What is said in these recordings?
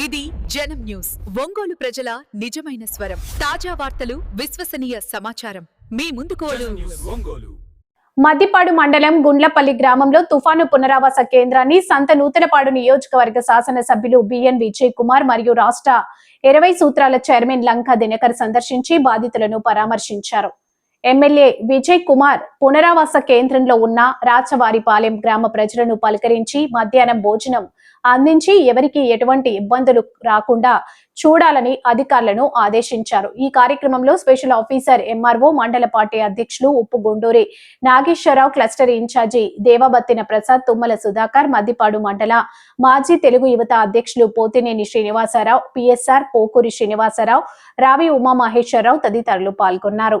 ఇది జనం న్యూస్. ఒంగోలు ప్రజల నిజమైన స్వరం. తాజా వార్తలు విశ్వసనీయ సమాచారం. మీ ముందుకు ఒంగోలు. మద్దిపాడు మండలం గుండ్లపల్లి గ్రామంలో తుఫాను పునరావాస కేంద్రాన్ని సంత నూతనపాడు నియోజకవర్గ శాసనసభ్యులు బిఎన్ విజయ్ కుమార్ మరియు రాష్ట్ర ఇరవై సూత్రాల చైర్మన్ లంకా దినకర్ సందర్శించి బాధితులను పరామర్శించారు. ఎమ్మెల్యే విజయ్ కుమార్ పునరావాస కేంద్రంలో ఉన్న రాచవారిపాలెం గ్రామ ప్రజలను పలకరించి మధ్యాహ్నం భోజనం అందించి ఎవరికి ఎటువంటి ఇబ్బందులు రాకుండా చూడాలని అధికారులను ఆదేశించారు. ఈ కార్యక్రమంలో స్పెషల్ ఆఫీసర్ ఎంఆర్ఓ మండల పార్టీ అధ్యక్షులు ఉప్పు గుండూరి నాగేశ్వరరావు క్లస్టర్ ఇన్ఛార్జి దేవబత్తిన ప్రసాద్ తుమ్మల సుధాకర్ మద్దిపాడు మండల మాజీ తెలుగు యువత అధ్యక్షులు పోతినేని శ్రీనివాసరావు పిఎస్ఆర్ పోకూరి శ్రీనివాసరావు రావి ఉమామహేశ్వరరావు తదితరులు పాల్గొన్నారు.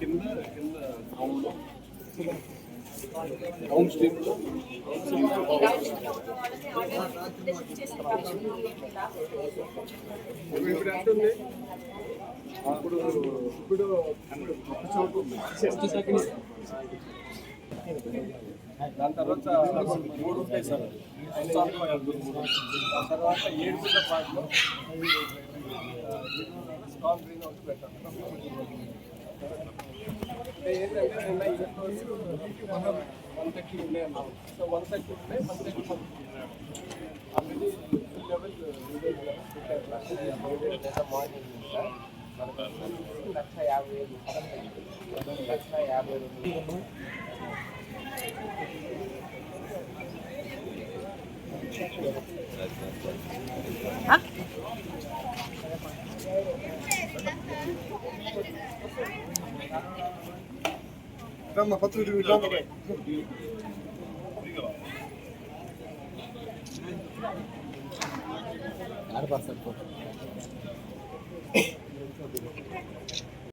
కింద కింద గ్రౌండ్ డౌన్ స్ట్రీమ్ ఇప్పుడు ఎంత ఉంది? అప్పుడు ఇప్పుడు ఉంది దాని తర్వాత మూడు ఉంటాయి సార్ ఆ తర్వాత ఏడు పిల్ల పాటలో స్టాక్ గ్రీన్ అవుట్ పెట్టాలి ఏంటంటే నిన్న ఈరోజు మనం వన్ థర్టీ ఉన్నాయి అన్నాం సో వన్ థర్టీ ఉన్నాయి one thirty already level morning యాభై ఐదు లక్ష యాభై రెండు రమ్మ పత్రిక రమ్మ